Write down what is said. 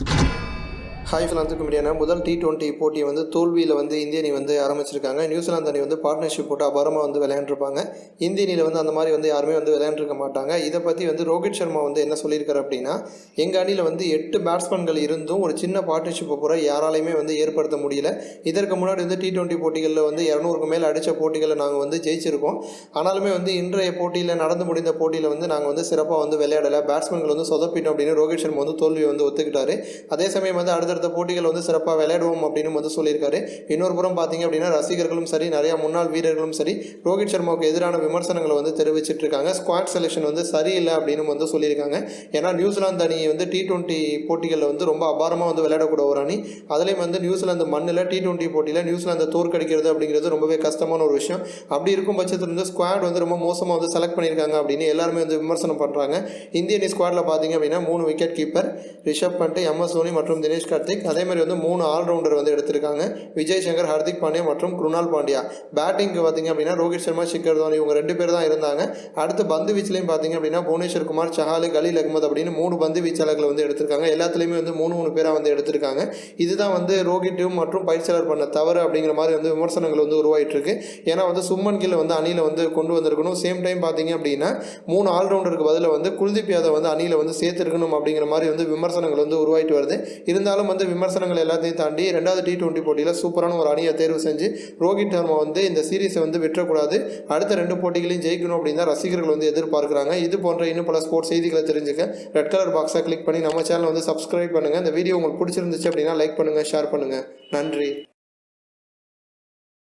you hi ஃபிலாந்துக்கு மீடியான முதல் T twenty போட்டியை வந்து தோல்வியில் வந்து இந்திய அணி வந்து ஆரம்பிச்சிருக்காங்க. நியூசிலாந்து அணி வந்து பார்ட்னர்ஷிப் போட்டு அபாரமாக வந்து விளையாண்டுருப்பாங்க. இந்திய அணியில் வந்து அந்த மாதிரி வந்து யாருமே வந்து விளையாண்டுருக்க மாட்டாங்க. இதை பற்றி வந்து ரோஹித் சர்மா வந்து என்ன சொல்லியிருக்காரு அப்படின்னா எங்கள் அணியில் வந்து எட்டு பேட்ஸ்மேன்கள் இருந்தும் ஒரு சின்ன பார்ட்னர்ஷிப்பை பூரா யாராலையுமே வந்து ஏற்படுத்த முடியல. இதற்கு முன்னாடி வந்து டி டுவெண்ட்டி போட்டிகளில் வந்து இரநூறுக்கு மேல் அடித்த போட்டிகளை நாங்கள் வந்து ஜெயிச்சிருக்கோம். ஆனாலுமே வந்து இன்றைய போட்டியில் நடந்து முடிந்த போட்டியில் வந்து நாங்கள் வந்து சிறப்பாக வந்து விளையாடலை. பேட்ஸ்மேன்கள் வந்து சொதப்பிட்டோம் அப்படின்னு ரோஹித் சர்மா வந்து தோல்வியை வந்து ஒத்துக்கிட்டாரு. அதே சமயம் வந்து அடுத்த அடுத்த போட்டிகள் வந்து சிறப்பாக விளையாடுவோம் அப்படின்னு வந்து சொல்லியிருக்காரு. இன்னொரு புறம் பார்த்தீங்க அப்படின்னா ரசிகர்களும் சரி நிறையா முன்னாள் வீரர்களும் சரி ரோஹித் சர்மாவுக்கு எதிரான விமர்சனங்களை வந்து தெரிவிச்சிட்டு இருக்காங்க ஸ்குவாட் செலெக்ஷன் வந்து சரியில்லை அப்படின்னு வந்து சொல்லியிருக்காங்க. ஏன்னா நியூசிலாந்து அணி வந்து டி டுவெண்ட்டி போட்டிகளில் வந்து ரொம்ப அபாரமாக வந்து விளையாடக்கூட ஒரு அணி. அதுலேயும் வந்து நியூசிலாந்து மண்ணில் டி டுவெண்ட்டி போட்டியில் நியூசிலாந்து தோற்கடிக்கிறது அப்படிங்கிறது ரொம்பவே கஷ்டமான ஒரு விஷயம். அப்படி இருக்கும் பட்சத்தில் வந்து ஸ்குவாட் வந்து ரொம்ப மோசமாக வந்து செலக்ட் பண்ணியிருக்காங்க அப்படின்னு எல்லாருமே வந்து விமர்சனம் பண்ணுறாங்க இந்திய அணி ஸ்குவாடில் பார்த்தீங்க அப்படின்னா மூணு wicket keeper Rishabh Pant M S Dhoni மற்றும் தினேஷ் கார்த்திக். அதே மாதிரி வந்து மூணு ஆல்ரவுண்டர் வந்து எடுத்திருக்காங்க. விஜய் சங்கர் ஹர்திக் பாண்டியா மற்றும் குருணால் பாண்டியா. பேட்டிங்க்கு பார்த்தீங்க அப்படின்னா ரோஹித் சர்மா ஷிக்கர் தோனி இவங்க ரெண்டு பேர் தான் இருந்தாங்க. அடுத்து பந்து வீச்சிலையும் பார்த்தீங்க அப்படின்னா புவனேஸ்வர் குமார் சஹாலு கலீல் அகமது அப்படின்னு மூணு பந்து வீச்சாளர்களை வந்து எடுத்திருக்காங்க. எல்லாத்துலேயுமே வந்து மூணு மூணு பேராக வந்து எடுத்திருக்காங்க. இதுதான் வந்து ரோஹிட்டும் மற்றும் பயிற்சியாளர் பண்ண தவறு அப்படிங்கிற மாதிரி வந்து விமர்சனங்கள் வந்து உருவாயிட்டு இருக்கு ஏன்னா வந்து சும்மன் கில் வந்து அணியில் வந்து கொண்டு வந்திருக்கணும். சேம் டைம் பார்த்தீங்க அப்படின்னா மூணு ஆல்ரவுண்டருக்கு பதிலாக வந்து குல்தீப் யாதவ் வந்து அணியில் வந்து சேர்த்துருக்கணும் அப்படிங்கிற மாதிரி வந்து விமர்சனங்கள் வந்து உருவாயிட்டு வருது. இருந்தாலும் வந்து விமர்சனங்கள் எல்லாத்தையும் தாண்டி ரெண்டாவது டி டுவெண்ட்டி போட்டியில் சூப்பரான ஒரு அணியை தேர்வு செஞ்சு ரோஹித் சர்மா வந்து இந்த சீரீஸை வந்து விட்டுறக்கூடாது அடுத்த ரெண்டு போட்டிகளையும் ஜெயிக்கணும் அப்படின்னு தான் ரசிகர்கள் வந்து எதிர்பார்க்குறாங்க. இது போன்ற இன்னும் பல ஸ்போர்ட்ஸ் செய்திகளை தெரிஞ்சுக்க ரெட் கலர் பாக்ஸை கிளிக் பண்ணி நம்ம சேனலை வந்து சப்ஸ்கிரைப் பண்ணுங்கள் இந்த வீடியோ உங்களுக்கு பிடிச்சிருந்துச்சு அப்படின்னா லைக் பண்ணுங்கள் ஷேர் பண்ணுங்கள் நன்றி.